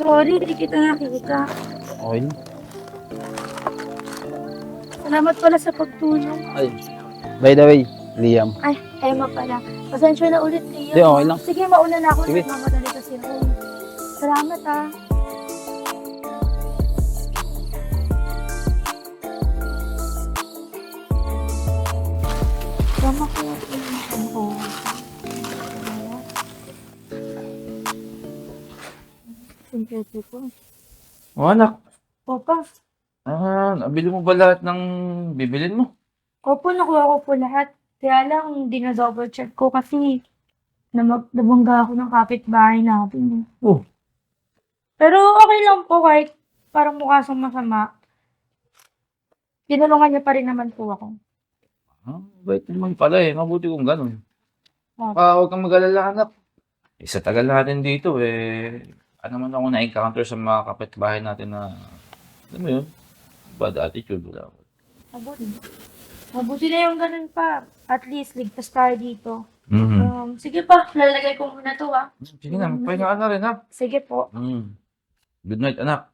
Sorry, hindi kita nakita. Okay. Salamat pala sa pagtulong. Ay, by the way, Liam. Ay, Emma pala. Pasensya na ulit, Leo. Hindi, okay lang. Sige, mauna na ako. Sige. Nagmamadali kasi ako. Salamat, ah. Tama ko Simpyete ko. O anak, Papa, ah, nabili mo ba lahat ng bibilin mo? Opo, nakuha ko po lahat. Kaya lang, hindi na double check ko kasi namag nabangga ako ng kapitbahay natin. eh. Oh. Pero okay lang po kahit parang mukha siyang masama. Tinulungan niya pa rin naman po ako. Ah, bait naman pala eh. Mabuti kung ganun. Opo. Ah, huwag kang mag-alala anak. Eh, sa tagal natin dito eh, ano man ako na-encounter sa mga kapitbahay natin na, alam mo yun, bad attitude wala ako. Mabuti. Mabuti na yung ganun pa. At least, ligtas tayo dito. Mhm. Um, sige pa, lalagay ko muna to ah. Sige na, magpahinga ka na rin ha. Sige po. Mm. Good night anak.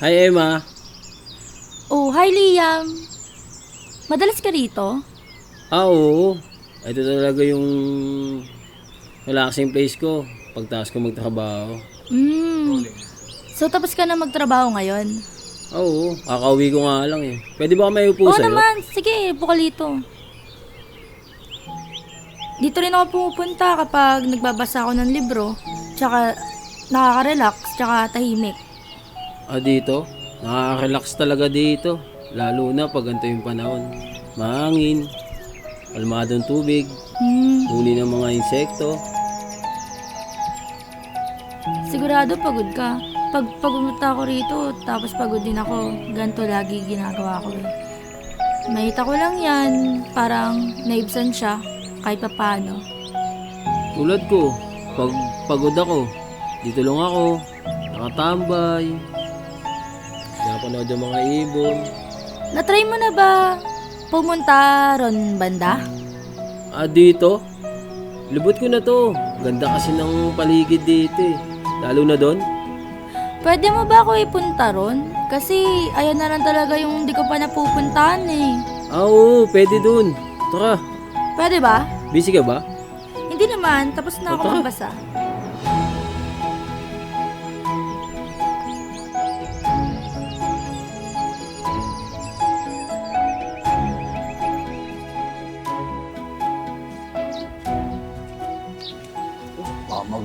Hi Emma. Oh, hi Liam. Madalas ka rito? Ah, oo. Ito talaga yung relaxing place ko pagtaas ko magtrabaho. Hmm. So, tapos ka na magtrabaho ngayon? Ah, Oo, kakauwi ko nga lang eh. Pwede ba may upo Oo sa'yo? naman. Sige, buka dito. Dito rin ako pumupunta kapag nagbabasa ako ng libro. Tsaka nakaka-relax, tsaka tahimik. Ah, dito? Nakaka-relax talaga dito. Lalo na pag ganito yung panahon. Mahangin, kalmadong tubig, Hmm. huli ng mga insekto. Sigurado pagod ka. Pag pagumunta ako rito, tapos pagod din ako. Ganito lagi ginagawa ko eh. Mahita ko lang yan. Parang naibsan siya. Kahit paano. Tulad ko, pag pagod ako, dito lang ako, nakatambay, napanood yung mga ibon. Natry mo na ba pumunta ron banda? Ah, dito? Lubot ko na to. Ganda kasi ng paligid dito eh. Lalo na doon. Pwede mo ba ako ipunta ron? Kasi ayan na lang talaga yung hindi ko pa napupuntahan eh. Ah, oo, pwede doon. Tara, Pwede ba? busy ka ba? Hindi naman, tapos na ako Tara. magbasa.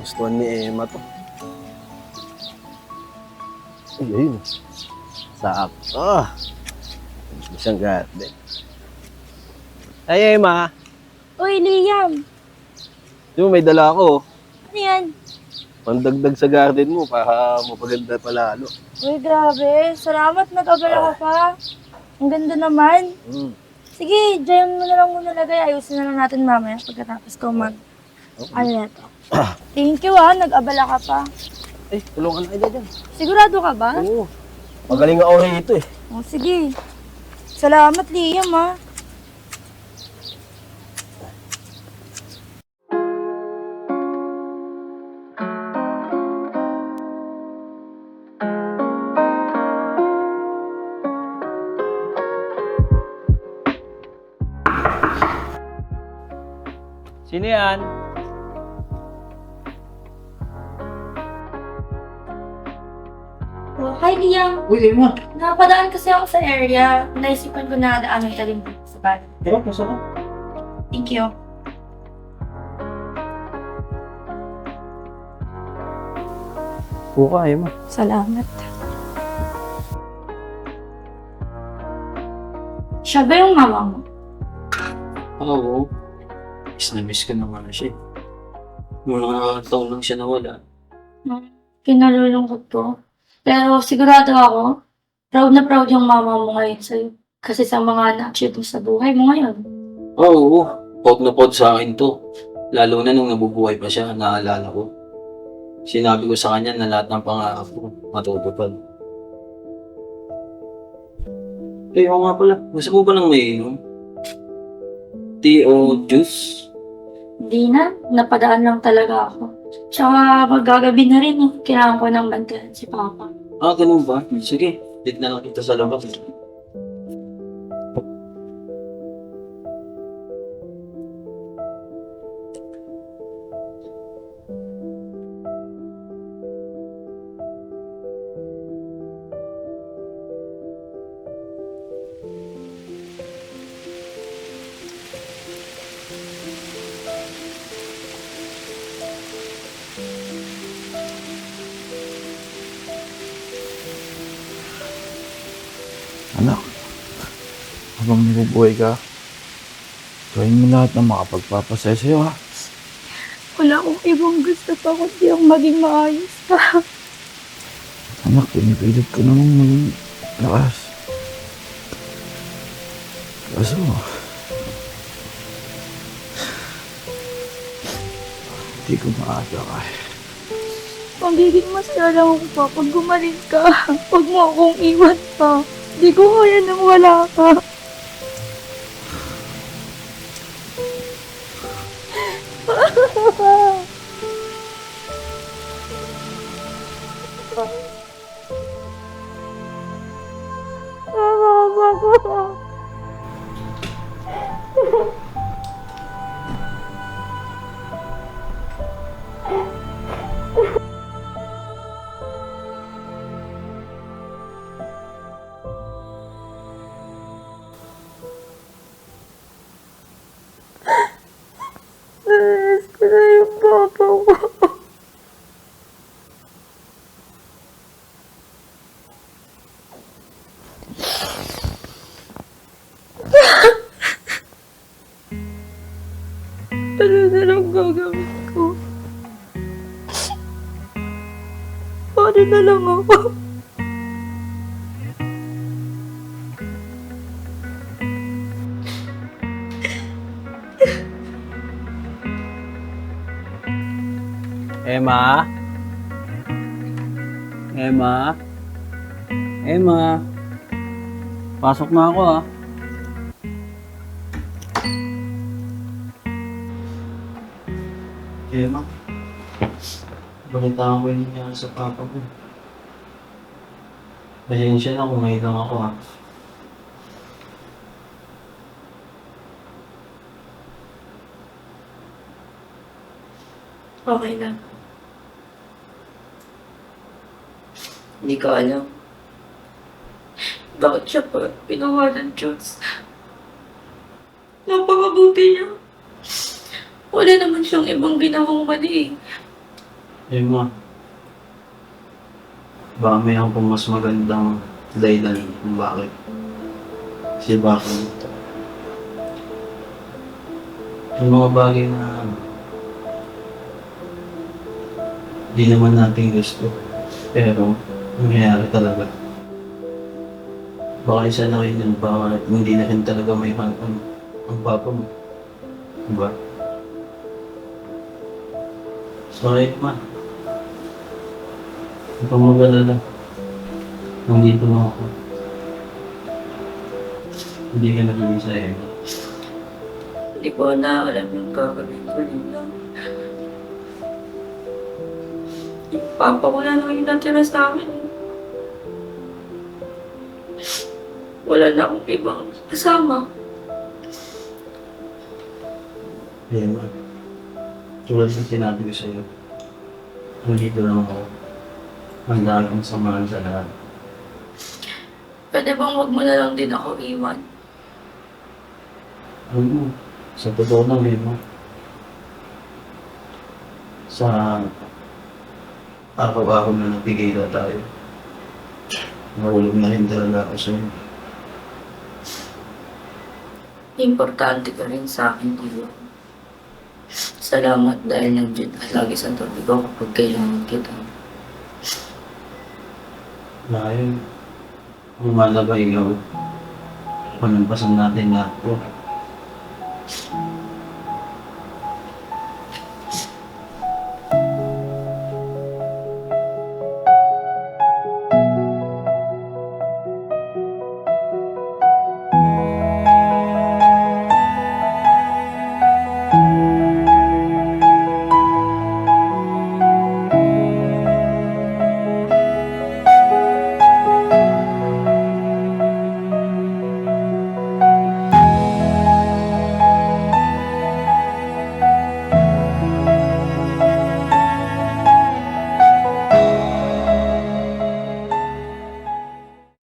Baka magustuhan ni Emma to. Ay, ayun. Sakto. Ah. Isang garden. Ay, Emma. Uy, Liam! Mo may dala ako. Ano yan? Pandagdag sa garden mo para mapaganda pa lalo. Uy, grabe. Salamat, nag-abala ka pa. Ang ganda naman. Mm. Sige, dyan mo na lang muna lagay. Ayusin na lang natin mamaya pagkatapos ko mag... Ano na to? Thank you ah, nag-abala ka pa. Ay, tulungan na dyan. Sigurado ka ba? Oo. Magaling ako rito eh. Oh, sige. Salamat, Liam ah. Sino yan? Liam. Uy, Emma. Napadaan kasi ako sa area. Naisipan ko na daanan ka rin dito sa bahay. Tara, pasok ka. Thank you. Puka, Emma. Salamat. Siya ba yung mama mo? Oo. Miss na miss ko naman siya. eh. Mga nakakataon lang siya nawala. Kinalulungkot ko. Pero sigurado ako, proud na proud yung mama mo ngayon sa'yo. Kasi sa mga na-achieve mo sa buhay mo ngayon. Oo. Pod na pod sa akin to. Lalo na nung nabubuhay pa siya, naalala ko. Sinabi ko sa kanya na lahat ng pangarap ko matutupad. Eh, oo nga pala. Gusto mo ba ng may inom? Tea o juice? Hindi na, napadaan lang talaga ako. Tsaka magagabi na rin eh. Kailangan ko ng bantayan si Papa. Ah, ganun ba? Sige, date na lang kita sa labas. Anak, habang nabubuhay ka, gawin mo lahat ng makapagpapasaya sa'yo ha. Wala akong ibang gusto pa kundi ang maging maayos ka. Anak, pinipilit ko namang maging lakas. Kaso, hindi ko maaga ka. Magiging masaya lang ako pa pag gumaling ka. Huwag mo akong iwan pa. Hindi ko kaya nang wala ka. ano na lang gagawin ko? Paano na lang ako? Emma? Emma? Emma? Pasok na ako ah. Emma, balitaan ko yun niya sa papa ko. Pasensya na kung ngayon lang ako ha. Okay lang. Hindi ko alam. Bakit siya pa pinuha ng Diyos? Napakabuti niya. Wala naman siyang ibang ginawang mali. Emma, baka may ako mas magandang dahilan kung bakit. Kasi bakit may mga bagay na di naman natin gusto. Pero, nangyayari talaga. Baka isa na rin yun, baka hindi na rin talaga may ang, ang, ang papa mo. Diba? Sorry, ma. Huwag kang mag-alala. Nandito na ako. Hindi ka nagiging sa iyo. Hindi ko na alam yung gagawin ko rin lang. Yung papa ko na lang yung natira sa akin. Wala na akong ibang kasama. Emma, tulad ng sinabi ko sa iyo, nandito lang ako. Handa akong samahan sa lahat. Pwede bang wag mo na lang din ako iwan? Alam mo, sa totoo lang, Emma, sa araw-araw na nagbigay na tayo, nahulog na rin talaga ako sa iyo. Importante ka rin sa akin, Diyo. Salamat dahil nandiyan ka lagi sa tabi ko kapag kailangan kita. Dahil, kung malabay ikaw, panampasan natin lahat po.